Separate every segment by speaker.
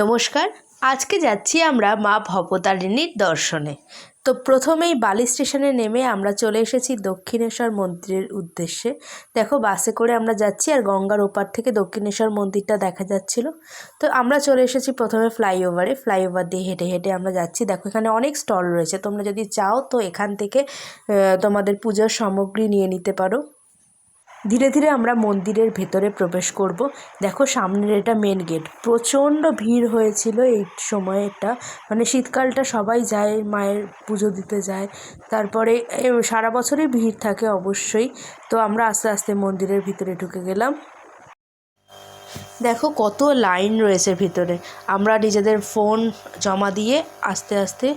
Speaker 1: নমস্কার, আজকে যাচ্ছি আমরা মা ভবতারিণীর দর্শনে। তো প্রথমেই বালি স্টেশনে নেমে আমরা চলে এসেছি দক্ষিণেশ্বর মন্দিরের উদ্দেশ্যে। দেখো বাসে করে আমরা যাচ্ছি আর গঙ্গার ওপার থেকে দক্ষিণেশ্বর মন্দিরটা দেখা যাচ্ছিল। তো আমরা চলে এসেছি প্রথমে ফ্লাইওভারে। ফ্লাইওভার দিয়ে হেঁটে হেঁটে আমরা যাচ্ছি। দেখো এখানে অনেক স্টল রয়েছে। তোমরা যদি চাও তো এখান থেকে তোমাদের পুজোর সামগ্রী নিয়ে নিতে পারো। ধীরে ধীরে আমরা মন্দিরের ভেতরে প্রবেশ করব। দেখো সামনের এটা মেন গেট প্রচণ্ড ভিড় হয়েছিল এই সময়টা। মানে শীতকালটা সবাই যায়, মায়ের পুজো দিতে যায়। তারপরে সারা বছরই ভিড় থাকে অবশ্যই। তো আমরা আস্তে আস্তে মন্দিরের ভিতরে ঢুকে গেলাম। দেখো কত লাইন রয়েছে ভিতরে। আমরা নিজেদের ফোন জমা দিয়ে আস্তে আস্তে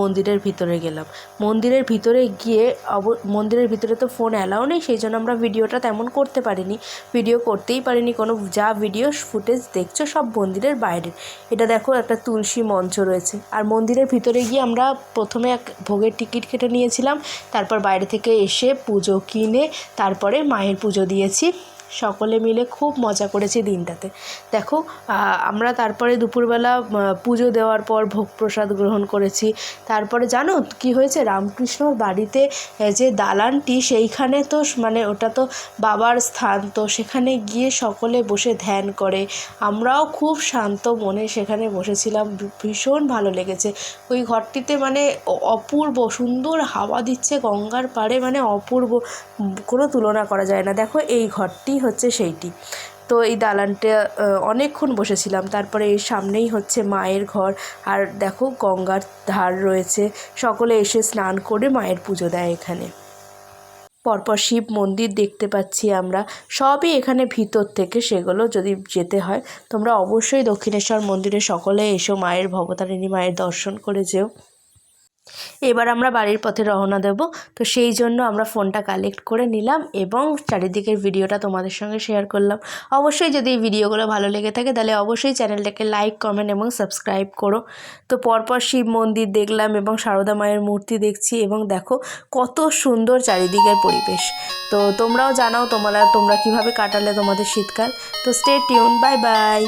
Speaker 1: মন্দিরের ভিতরে গেলাম। মন্দিরের ভিতরে গিয়ে অব, মন্দিরের ভিতরে তো ফোন অ্যালাও নেই, সেই জন্য আমরা ভিডিওটা তেমন করতে পারিনি। ভিডিও করতেই পারিনি, কোনো যা ভিডিও ফুটেজ দেখছ সব মন্দিরের বাইরে। এটা দেখো একটা তুলসী মঞ্চ রয়েছে। আর মন্দিরের ভিতরে গিয়ে আমরা প্রথমে এক ভোগের টিকিট কেটে নিয়েছিলাম, তারপর বাইরে থেকে এসে পুজো কিনে, তারপরে মায়ের পুজো দিয়েছি। সকলে মিলে খুব মজা করেছি দিনটাতে। দেখো আমরা তারপরে দুপুরবেলা পুজো দেওয়ার পর ভোগ প্রসাদ গ্রহণ করেছি। তারপরে জানো কি হয়েছে? রামকৃষ্ণর বাড়িতে যে দালানটি, সেইখানে তো মানে ওটা তো বাবার স্থান। তো সেখানে গিয়ে সকলে বসে ধ্যান করে। আমরাও খুব শান্ত মনে সেখানে বসেছিলাম। ভীষণ ভালো লেগেছে। ওই ঘরটিতে মানে অপূর্ব সুন্দর হাওয়া দিচ্ছে গঙ্গার পাড়ে। মানে অপূর্ব কোনো তুলনা করা যায় না। দেখো, এই ঘরটি হচ্ছে সেইটি। তো এই দালানটা অনেকক্ষণ বসেছিলাম। তারপরে এর সামনেই হচ্ছে মায়ের ঘর। আর দেখো, গঙ্গার ধার রয়েছে। সকলে এসে স্নান করে মায়ের পুজো দেয় এখানে। পরপর শিব মন্দির দেখতে পাচ্ছি আমরা। সবই এখানে ভিতর থেকে সেগুলো যদি যেতে হয়, তোমরা অবশ্যই দক্ষিণেশ্বর মন্দিরে সকলে এসো, মায়ের ভবতারিণী মায়ের দর্শন করে যেও। এবার আমরা বাড়ির পথে রওনা দেব। তো সেই জন্য আমরা ফোনটা কালেক্ট করে নিলাম এবং চারিদিকের ভিডিওটা তোমাদের সঙ্গে শেয়ার করলাম। অবশ্যই যদি এই ভিডিওগুলো ভালো লেগে থাকে, তাহলে অবশ্যই চ্যানেলটাকে লাইক, কমেন্ট এবং সাবস্ক্রাইব করো। তো পরপর শিব মন্দির দেখলাম এবং সারদা মায়ের মূর্তি দেখছি এবং দেখো কত সুন্দর চারিদিকের পরিবেশ। তো তোমরাও জানাও তোমরা তোমরা কীভাবে কাটালে তোমাদের শীতকাল। তো স্টে টিউন বাই বাই